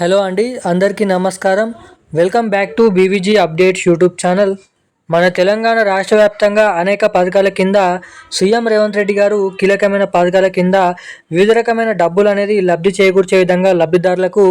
Hello అండి అందరికీ నమస్కారం. Welcome back to BVG updates YouTube channel. మన తెలంగాణ రాష్ట్ర వ్యాప్తంగా అనేక పథకాల కింద సీఎం రేవంత్ రెడ్డి గారు కీలకమైన పథకాల కింద వివిధ రకమైన డబ్బులు అనేది లబ్ధి చేకూర్చే విధంగా లబ్ధిదారులకు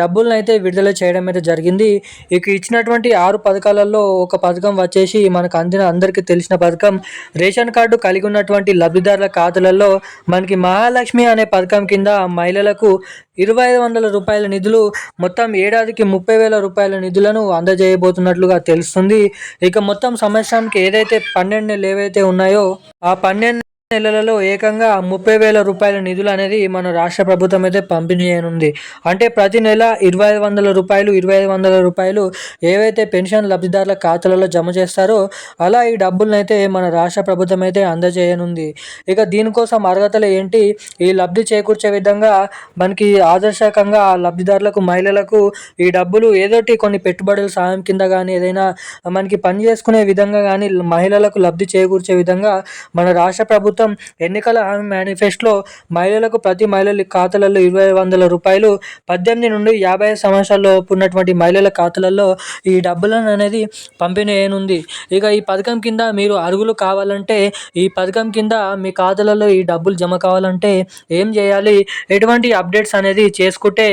డబ్బులను అయితే విడుదల చేయడం అయితే జరిగింది. ఇక ఇచ్చినటువంటి ఆరు పథకాలలో ఒక పథకం వచ్చేసి మనకు అందిన అందరికీ తెలిసిన పథకం. రేషన్ కార్డు కలిగి ఉన్నటువంటి లబ్ధిదారుల ఖాతాలలో మనకి మహాలక్ష్మి అనే పథకం కింద మహిళలకు ఇరవై ఐదు వందల రూపాయల నిధులు మొత్తం ఏడాదికి ముప్పై వేల రూపాయల నిధులను అందజేయబోతున్నట్లుగా తెలుస్తుంది. ఇక మొత్తం సంవత్సరానికి ఏదైతే పన్నెండు నెలలు ఏవైతే ఉన్నాయో ఆ పన్నెండు నెలలలో ఏకంగా ముప్పై వేల రూపాయల నిధులు అనేది మన రాష్ట్ర ప్రభుత్వం అయితే పంపిణీ చేయనుంది. అంటే ప్రతి నెల ఇరవై ఐదు వందల రూపాయలు ఇరవై ఐదు వందల రూపాయలు ఏవైతే పెన్షన్ లబ్ధిదారుల ఖాతాలలో జమ చేస్తారో అలా ఈ డబ్బులను అయితే మన రాష్ట్ర ప్రభుత్వం అయితే అందజేయనుంది. ఇక దీనికోసం అర్హతలు ఏంటి? ఈ లబ్ధి చేకూర్చే విధంగా మనకి ఆదర్శకంగా ఆ లబ్ధిదారులకు మహిళలకు ఈ డబ్బులు ఏదోటి కొన్ని పెట్టుబడుల సాయం కింద కానీ ఏదైనా మనకి పని చేసుకునే విధంగా కానీ మహిళలకు లబ్ధి చేకూర్చే విధంగా మన రాష్ట్ర ప్రభుత్వం ఎన్నికల హామీ మేనిఫెస్టోలో మహిళలకు ప్రతి మహిళల ఖాతాలలో ఇరవై వందల రూపాయలు. పద్దెనిమిది నుండి యాభై సంవత్సరాల్లో ఉన్నటువంటి మహిళల ఖాతాలలో ఈ డబ్బులను అనేది పంపిణీ చేయనుంది ఇక ఈ పథకం కింద మీరు అర్హులు కావాలంటే ఈ పథకం కింద మీ ఖాతాలలో ఈ డబ్బులు జమ కావాలంటే ఏం చేయాలి? ఎటువంటి అప్డేట్స్ అనేది చేసుకుంటే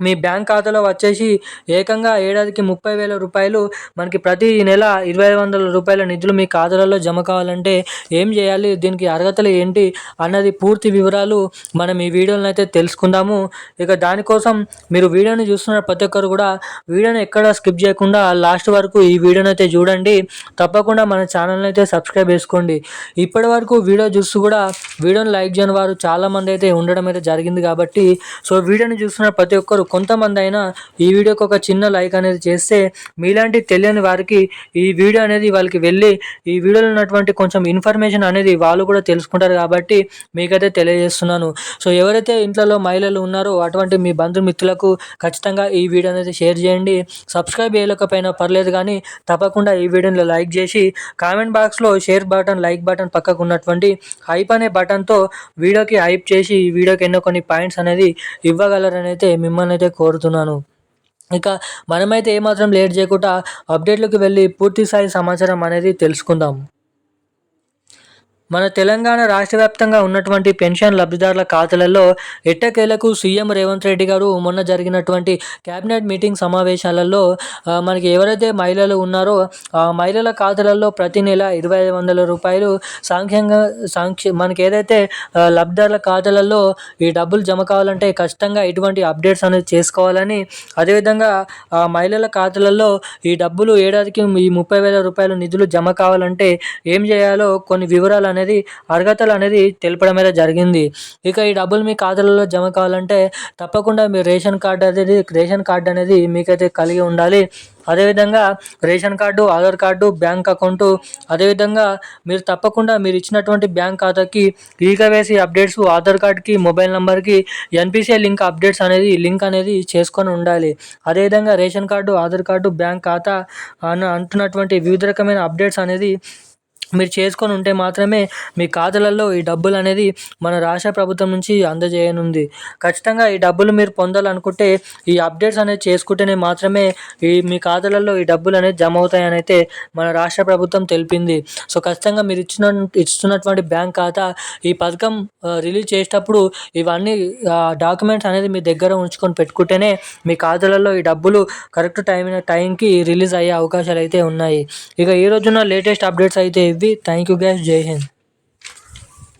మీ బ్యాంక్ ఖాతాలో వచ్చేసి ఏకంగా ఏడాదికి ముప్పై వేల రూపాయలు మనకి ప్రతి నెల ఇరవై ఐదు వందల రూపాయల నిధులు మీ ఖాతాలలో జమ కావాలంటే ఏం చేయాలి? దీనికి అర్హతలు ఏంటి? అన్నది పూర్తి వివరాలు మనం ఈ వీడియోలో అయితే తెలుసుకుందాము. ఇక దానికోసం మీరు వీడియోని చూస్తున్న ప్రతి ఒక్కరు కూడా వీడియోని ఎక్కడ స్కిప్ చేయకుండా లాస్ట్ వరకు ఈ వీడియోని అయితే చూడండి. తప్పకుండా మన ఛానల్ని అయితే సబ్స్క్రైబ్ చేసుకోండి. ఇప్పటి వరకు వీడియో చూస్తూ కూడా వీడియోని లైక్ చేయని వారు చాలామంది అయితే ఉండడం అయితే జరిగింది కాబట్టి సో వీడియోని చూస్తున్న ప్రతి ఒక్కరు కొంతమంది అయినా ఈ వీడియోకి ఒక చిన్న లైక్ అనేది చేస్తే మీలాంటి తెలియని వారికి ఈ వీడియో అనేది వాళ్ళకి వెళ్ళి ఈ వీడియోలో ఉన్నటువంటి కొంచెం ఇన్ఫర్మేషన్ అనేది వాళ్ళు కూడా తెలుసుకుంటారు కాబట్టి మీకైతే తెలియజేస్తున్నాను. సో ఎవరైతే ఇంట్లో మహిళలు ఉన్నారో అటువంటి మీ బంధుమిత్రులకు ఖచ్చితంగా ఈ వీడియో అనేది షేర్ చేయండి. సబ్స్క్రైబ్ చేయలేకపోయినా పర్లేదు కానీ తప్పకుండా ఈ వీడియోని లైక్ చేసి కామెంట్ బాక్స్లో షేర్ బటన్ లైక్ బటన్ పక్కకు ఉన్నటువంటి హైప్ అనే బటన్తో వీడియోకి హైప్ చేసి ఈ వీడియోకి ఎన్నో కొన్ని పాయింట్స్ అనేది ఇవ్వగలరని అయితే మిమ్మల్ని అయితే కోరుతున్నాను. ఇక మనమైతే ఏమాత్రం లేట్ చేయకుండా అప్డేట్లోకి వెళ్ళి పూర్తి స్థాయి సమాచారం అనేది తెలుసుకుందాం. మన తెలంగాణ రాష్ట్ర వ్యాప్తంగా ఉన్నటువంటి పెన్షన్ లబ్ధిదారుల ఖాతాలలో ఎట్టకేలకు సీఎం రేవంత్ రెడ్డి గారు మొన్న జరిగినటువంటి కేబినెట్ మీటింగ్ సమావేశాలలో మనకి ఎవరైతే మహిళలు ఉన్నారో ఆ మహిళల ఖాతాలలో ప్రతి నెల ఇరవై ఐదు వందల రూపాయలు సాంఖ్యంగా సాంక్ష మనకి ఏదైతే లబ్ధిదారుల ఖాతాలలో ఈ డబ్బులు జమ కావాలంటే ఖచ్చితంగా ఇటువంటి అప్డేట్స్ అనేది చేసుకోవాలని అదేవిధంగా ఆ మహిళల ఖాతాలలో ఈ డబ్బులు ఏడాదికి ఈ ముప్పై వేల రూపాయల నిధులు జమ కావాలంటే ఏం చేయాలో కొన్ని వివరాలు అనేది అర్హతలు అనేది తెలపడం అయితే జరిగింది. ఇక ఈ డబ్బులు మీ ఖాతాలలో జమ కావాలంటే తప్పకుండా మీ రేషన్ కార్డు అనేది రేషన్ కార్డు అనేది మీకైతే కలిగి ఉండాలి. అదేవిధంగా ration card Aadhaar card bank account అదేవిధంగా మీరు తప్పకుండా మీరు ఇచ్చినటువంటి బ్యాంక్ ఖాతాకి ఈకవేసి అప్డేట్స్ ఆధార్ కార్డ్కి మొబైల్ నెంబర్కి ఎన్పిసిఐ లింక్ అప్డేట్స్ అనేది లింక్ అనేది చేసుకొని ఉండాలి. అదేవిధంగా ration card Aadhaar card bank ఖాతా అని అంటున్నటువంటి వివిధ రకమైన అప్డేట్స్ అనేది మీరు చేసుకొని ఉంటే మాత్రమే మీ ఖాతాలలో ఈ డబ్బులు అనేది మన రాష్ట్ర ప్రభుత్వం నుంచి అందజేయనుంది. ఖచ్చితంగా ఈ డబ్బులు మీరు పొందాలనుకుంటే ఈ అప్డేట్స్ అనేది చేసుకుంటేనే మాత్రమే ఈ మీ ఖాతాలలో ఈ డబ్బులు అనేది జమ అవుతాయని అయితే మన రాష్ట్ర ప్రభుత్వం తెలిపింది. సో ఖచ్చితంగా మీరు ఇచ్చిన ఇస్తున్నటువంటి బ్యాంక్ ఖాతా ఈ పథకం రిలీజ్ చేసేటప్పుడు ఇవన్నీ డాక్యుమెంట్స్ అనేది మీ దగ్గర ఉంచుకొని పెట్టుకుంటేనే మీ ఖాతాలలో ఈ డబ్బులు కరెక్ట్ టైం టైంకి రిలీజ్ అయ్యే అవకాశాలు అయితే ఉన్నాయి. ఇక ఈ రోజున లేటెస్ట్ అప్డేట్స్ అయితే ఇవి థ్యాంక్ యూ గ్యాస్ జై హింద్